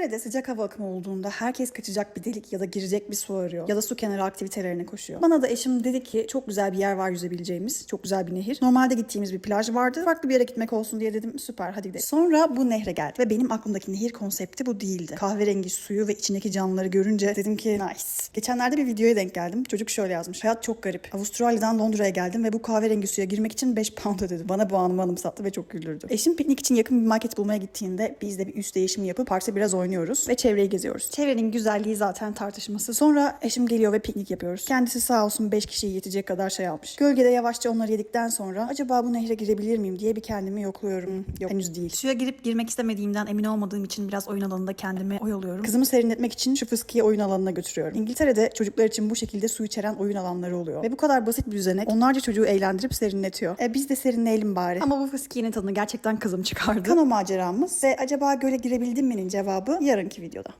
İngiltere'de sıcak hava akımı olduğunda herkes kaçacak bir delik ya da girecek bir su arıyor ya da su kenarı aktivitelerine koşuyor. Bana da eşim dedi ki çok güzel bir yer var yüzebileceğimiz, çok güzel bir nehir. Normalde gittiğimiz bir plaj vardı. Farklı bir yere gitmek olsun diye dedim süper hadi gidelim. Sonra bu nehre geldi ve benim aklımdaki nehir konsepti bu değildi. Kahverengi suyu ve içindeki canlıları görünce dedim ki nice. Geçenlerde bir videoya denk geldim. Çocuk şöyle yazmış. Hayat çok garip. Avustralya'dan Londra'ya geldim ve bu kahverengi suya girmek için 5 pound ödedim. Bana bu anımı anımsattı ve çok güldürdü. Eşim piknik için yakın bir market bulmaya gittiğinde biz de bir üst değişimi yapıp parkta biraz oynuyoruz ve çevreyi geziyoruz. Çevrenin güzelliği zaten tartışması. Sonra eşim geliyor ve piknik yapıyoruz. Kendisi sağ olsun 5 kişiye yetecek kadar şey almış. Gölgede yavaşça onları yedikten sonra acaba bu nehre girebilir miyim diye bir kendimi yokluyorum. Yok henüz değil. Suya girip girmek istemediğimden emin olmadığım için biraz oyun alanında kendimi oyalıyorum. Kızımı serinletmek için şu fıskiyi oyun alanına götürüyorum. İngiltere'de çocuklar için bu şekilde su içeren oyun alanları oluyor. Ve bu kadar basit bir düzenek onlarca çocuğu eğlendirip serinletiyor. E biz de serinleyelim bari. Ama bu fıskiyenin tadını gerçekten kızım çıkardı. Kano maceramız ve acaba göle girebildim mi'nin cevabı yarınki videoda.